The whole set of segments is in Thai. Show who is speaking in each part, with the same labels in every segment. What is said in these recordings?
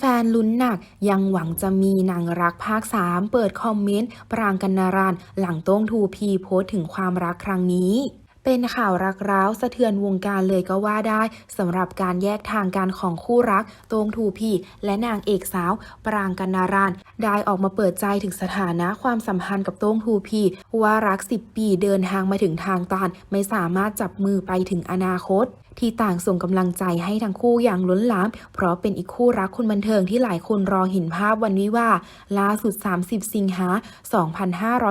Speaker 1: ฟนๆลุ้นหนัก ยังหวังจะมีนังรักภาค 3 เปิดคอมเมนต์ ปรางกันนารานหลังโต้งทูพีโพสต์ถึงความรักครั้งนี้เป็นข่าวรักร้าวสะเทือนวงการเลยก็ว่าได้สำหรับการแยกทางกันของคู่รักโต้งทูพีและนางเอกสาว ปรางกันนารานได้ออกมาเปิดใจถึงสถานะความสัมพันธ์กับโต้งทูพีว่ารัก 10 ปีเดินทางมาถึงทางตันไม่สามารถจับมือไปถึงอนาคตที่ต่างส่งกำลังใจให้ทั้งคู่อย่างล้นหลาม เพราะเป็นอีกคู่รักคนบันเทิงที่หลายคนรอเห็นภาพวันวิวาล่าสุด 30 สิงหา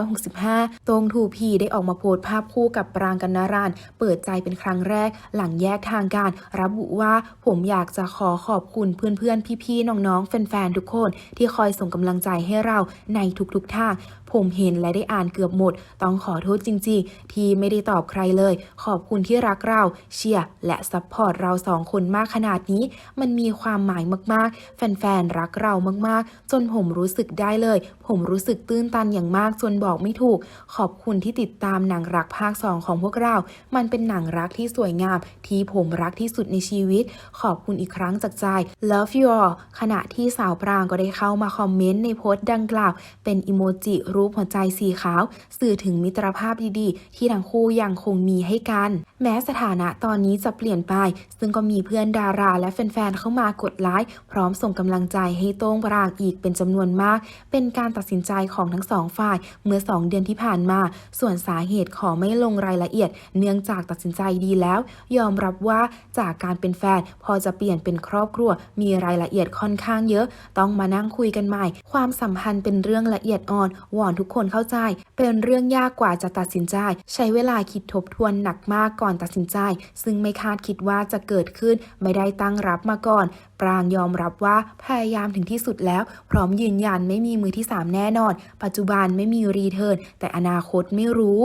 Speaker 1: 2565 ตรงทูพีได้ออกมาโพสต์ภาพคู่กับปรางกันนาราน เปิดใจเป็นครั้งแรก หลังแยกทางการ ระบุว่าผมอยากจะขอขอบคุณเพื่อนๆ พี่ๆ น้องๆ แฟนๆ ทุกคน ที่คอยส่งกำลังใจให้เราในทุกๆทางผมเห็นและได้อ่านเกือบหมด ต้องขอโทษจริง ๆ ที่ไม่ได้ตอบใครเลย ขอบคุณที่รักเราเชียร์และซัพพอร์ตเราสองคนมากขนาดนี้ มันมีความหมายมากๆ แฟนๆ รักเรามากๆ จนผมรู้สึกได้เลย ผมรู้สึกตื้นตันอย่างมากจนบอกไม่ถูก ขอบคุณที่ติดตามหนังรักภาค 2 ของพวกเรา มันเป็นหนังรักที่สวยงาม ที่ผมรักที่สุดในชีวิต ขอบคุณอีกครั้งจากใจ Love you all ขณะที่สาวปรางก็ได้เข้ามาคอมเมนต์ในโพสต์ดังกล่าว เป็นอิโมจิรูปหัวใจสีขาว สื่อถึงมิตรภาพดีๆ ที่ทั้งคู่ยังคงมีให้กัน แม้สถานะตอนนี้จะเปเปลี่ยนไป ซึ่งก็มีเพื่อนดาราและแฟนๆ เข้ามากดไลค์พร้อมส่งกำลังใจให้โต้งปรางอีกเป็นจำนวนมาก เป็นการตัดสินใจของทั้งสองฝ่าย เมื่อ 2 เดือนที่ผ่านมา ส่วนสาเหตุขอไม่ลงรายละเอียด เนื่องจากตัดสินใจดีแล้ว ยอมรับว่าจากการเป็นแฟน พอจะเปลี่ยนเป็นครอบครัว มีรายละเอียดค่อนข้างเยอะ ต้องมานั่งคุยกันใหม่ ความสัมพันธ์เป็นเรื่องละเอียดอ่อนวอนทุกคนเข้าใจ เป็นเรื่องยากกว่าจะตัดสินใจ ใช้เวลาคิดทบทวนหนักมากก่อนตัดสินใจ ซึ่งไม่คาาดคิดว่าจะเกิดขึ้นไม่ได้ตั้งรับมาก่อน ปรางยอมรับว่าพยายามถึงที่สุดแล้ว พร้อมยืนยันไม่มีมือที่ 3 แน่นอน ปัจจุบันไม่มีรีเทิร์นแต่อนาคตไม่รู้